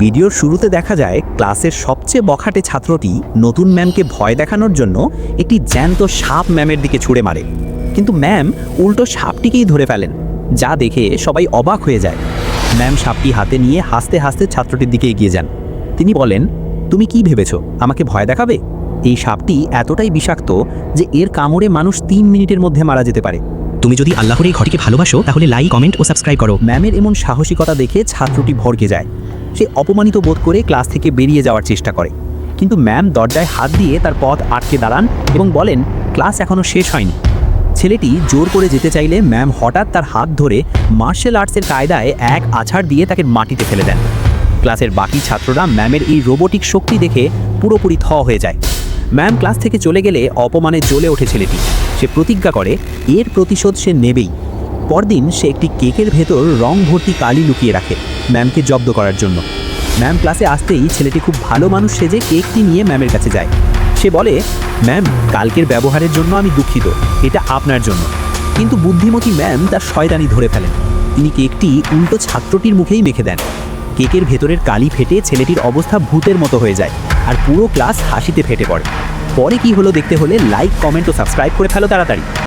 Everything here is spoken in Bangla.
ভিডিওর শুরুতে দেখা যায় ক্লাসের সবচেয়ে বখাটে ছাত্রটি নতুন ম্যামকে ভয় দেখানোর জন্য একটি জ্যান্ত সাপ ম্যামের দিকে ছুড়ে মারে। কিন্তু ম্যাম উল্টো সাপটিকেই ধরে ফেলেন যা দেখে সবাই অবাক হয়ে যায়। ম্যাম সাপটি হাতে নিয়ে হাসতে হাসতে ছাত্রটির দিকে এগিয়ে যান। তিনি বলেন তুমি কি ভেবেছো? আমাকে ভয় দেখাবে? এই সাপটি এতটাই বিষাক্ত যে এর কামড়ে মানুষ তিন মিনিটের মধ্যে মারা যেতে পারে। তুমি যদি আল্লাহর এই ঘরটিকে ভালোবাসো তাহলে লাইক কমেন্ট ও সাবস্ক্রাইব করো। ম্যামের এমন সাহসিকতা দেখে ছাত্রটি ভরকে যায়। সে অপমানিত বোধ করে ক্লাস থেকে বেরিয়ে যাওয়ার চেষ্টা করে। কিন্তু ম্যাম দরজায় হাত দিয়ে তার পথ আটকে দাঁড়ান এবং বলেন, ক্লাস এখনও শেষ হয়নি। ছেলেটি জোর করে যেতে চাইলে ম্যাম হঠাৎ তার হাত ধরে মার্শাল আর্টসের কায়দায় এক আছাড় দিয়ে তাকে মাটিতে ফেলে দেন। ক্লাসের বাকি ছাত্ররা ম্যামের এই রোবোটিক শক্তি দেখে পুরোপুরি থ হয়ে যায়। ম্যাম ক্লাস থেকে চলে গেলে অপমানে জ্বলে ওঠে ছেলেটি। সে প্রতিজ্ঞা করে, এর প্রতিশোধ সে নেবেই। পরদিন সে একটি কেকের ভেতর রং ভর্তি কালি লুকিয়ে রাখে। ম্যামকে জব্দ করার জন্য। ম্যাম ক্লাসে আসতেই ছেলেটি খুব ভালো মানুষ সেজে কেকটি নিয়ে ম্যামের কাছে যায়। সে বলে, ম্যাম, কালকের ব্যবহারের জন্য আমি দুঃখিত, এটা আপনার জন্য। কিন্তু বুদ্ধিমতী ম্যাম তার শয়তানি ধরে ফেলেন। তিনি কেকটি উল্টো ছাত্রটির মুখেই মেখে দেন। কেকের ভেতরের কালি ফেটে ছেলেটির অবস্থা ভূতের মতো হয়ে যায় আর পুরো ক্লাস হাসিতে ফেটে পড়ে। পরে কি হলো দেখতে হলে লাইক কমেন্ট ও সাবস্ক্রাইব করে ফেলো তাড়াতাড়ি।